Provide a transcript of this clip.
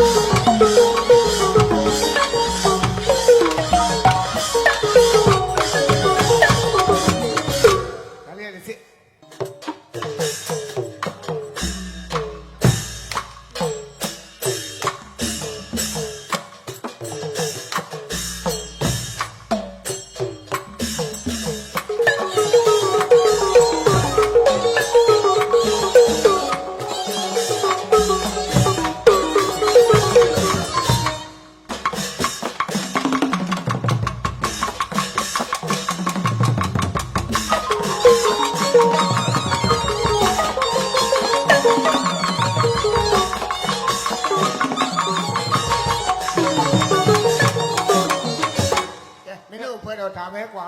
ဒါလေးစစ် မင်းတို့ဖွဲ့တော့ဒါပဲကွာ